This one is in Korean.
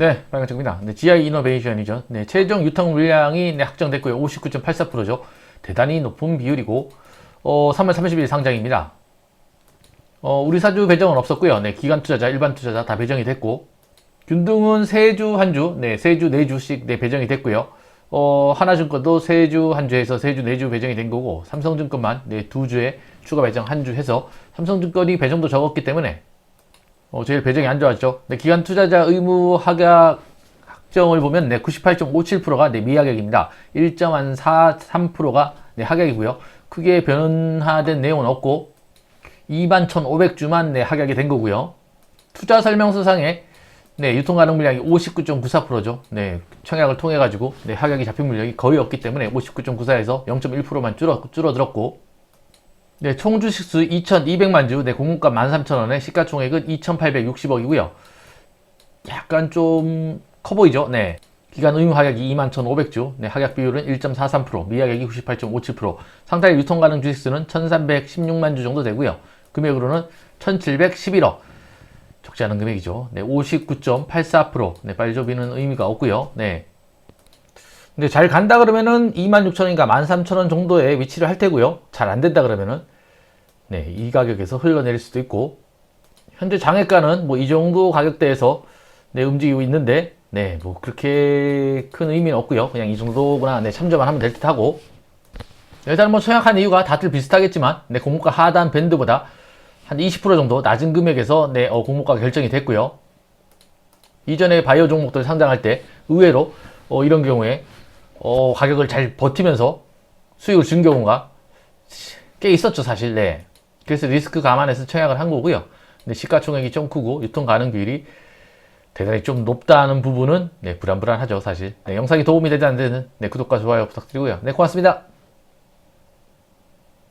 네, 빨간색입니다. 네, GI 이노베이션이죠. 네, 최종 유통 물량이 네, 확정됐고요. 59.84%죠. 대단히 높은 비율이고, 어, 3월 30일 상장입니다. 어, 우리 사주 배정은 없었고요. 네, 기관 투자자, 일반 투자자 다 배정이 됐고, 균등은 세주 한 주, 네, 세주 네 주씩 네, 배정이 됐고요. 어, 하나증권도 세주 한 주에서 세주 네 주 배정이 된 거고, 삼성증권만 네, 두 주에 추가 배정 한 주 해서 삼성증권이 배정도 적었기 때문에 어, 제일 배정이 안 좋았죠. 네, 기관 투자자 의무 합약 확정을 보면 네, 98.57%가 네, 미합약입니다. 1.43%가 네, 합약이고요. 크게 변화된 내용은 없고 21,500주만 네, 합약이 된 거고요. 투자 설명서상에 네, 유통 가능 물량이 59.94%죠. 네, 청약을 통해 가지고 네, 합약이 잡힌 물량이 거의 없기 때문에 59.94에서 0.1%만 줄어 줄어들었고 네, 총 주식수 2,200만 주, 네, 공급가 13,000원에 시가총액은 2,860억이고요. 약간 좀 커 보이죠? 네. 기간 의무 하약이 21,500주, 네, 하약 비율은 1.43%, 미하약이 98.57%, 상당히 유통 가능 주식수는 1,316만 주 정도 되고요. 금액으로는 1,711억. 적지 않은 금액이죠. 네, 59.84%. 네, 빨조비는 의미가 없고요. 네. 근데 잘 간다 그러면은 26,000원인가 13,000원 정도에 위치를 할 테고요. 잘 안 된다 그러면은 네, 이 가격에서 흘러내릴 수도 있고 현재 장외가는 뭐 이 정도 가격대에서 네, 움직이고 있는데 네, 뭐 그렇게 큰 의미는 없고요. 그냥 이 정도구나. 네, 참조만 하면 될 듯하고 일단 뭐 청약한 이유가 다들 비슷하겠지만 네, 공모가 하단 밴드보다 한 20% 정도 낮은 금액에서 네, 어, 공모가 결정이 됐고요. 이전에 바이오 종목들 상장할 때 의외로 어, 이런 경우에 어, 가격을 잘 버티면서 수익을 준 경우가 꽤 있었죠, 사실. 네. 그래서 리스크 감안해서 청약을 한 거고요. 근데 시가총액이 좀 크고 유통 가능 비율이 대단히 좀 높다는 부분은 네, 불안불안하죠, 사실. 네, 영상이 도움이 되지 않는 데는 네, 구독과 좋아요 부탁드리고요. 네, 고맙습니다.